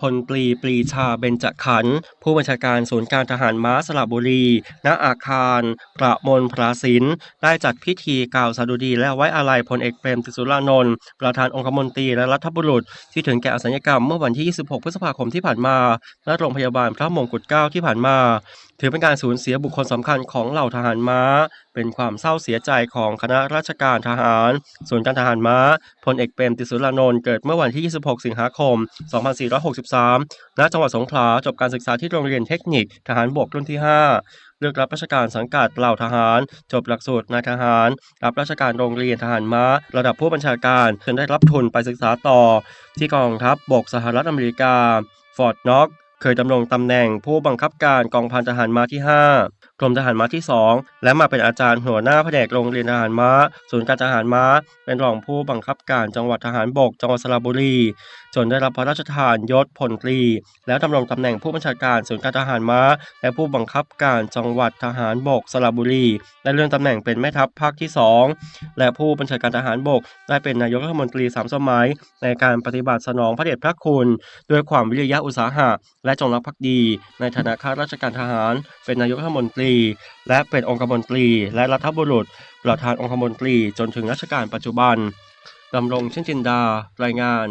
พลตรีปรีชาเบญจขันธ์ผู้บัญชาการศูนย์การทหารม้าสระบุรี ณอาคาร ประมลพราศิลป์ได้จัดพิธีกล่าวสดุดีและไว้อาลัยพลเอกเปรมติสุรานนท์ประธานองคมนตรีและรัฐบุรุษ ที่ถึงแก่อสัญญกรรมเมื่อวันที่ 26 พฤษภาคมที่ผ่านมา ณโรงพยาบาลพระมงกุฎเกล้าที่ผ่านมาถือเป็นการสูญเสียบุคคลสำคัญของเหล่าทหารม้า เป็นความเศร้าเสียใจของคณะราชการทหาร ส่วนการทหารม้าพลเอกเปรมติสุรานนท์เกิดเมื่อวันที่ 26 สิงหาคม 2463 ณ จังหวัดสงขลา จบการศึกษาที่โรงเรียนเทคนิคทหารบกรุ่นที่ 5 เลือกรับราชการสังกัดเหล่าทหาร จบหลักสูตรนายทหาร รับราชการโรงเรียนทหารม้า ระดับผู้บัญชาการจนได้รับทุนไปศึกษาต่อ ที่กองทัพบบกสหรัฐอเมริกา ฟอร์ดน็อก เคยดำรงตำแหน่งผู้บังคับการกองพันทหารม้าที่ 5 กรมทหารม้าที่ 2 และมาเป็นอาจารย์หัวหน้าแผนกโรงเรียนทหารม้า ศูนย์การทหารม้า เป็นรองผู้บังคับการจังหวัดทหารบกจังหวัดสระบุรี จนได้รับพระราชทานยศพลตรี แล้วดำรงตำแหน่งผู้บัญชาการศูนย์การทหารม้า และผู้บังคับการจังหวัดทหารบกสระบุรีได้เลื่อนตำแหน่งเป็นแม่ทัพภาคที่ 2 และผู้บัญชาการทหารบก ได้เป็นนายกรัฐมนตรีสามสมัย ในการปฏิบัติสนองพระเดชพระคุณ ด้วยความวิริยะอุตสาหะและจงรักภักดี ในฐานะข้าราชการทหาร เป็นนายกรัฐมนตรี และเป็นองคมนตรี และรัฐบุรุษ ประธานองคมนตรีจนถึงรัชกาลปัจจุบันดำรงเช่นจินดา รายงาน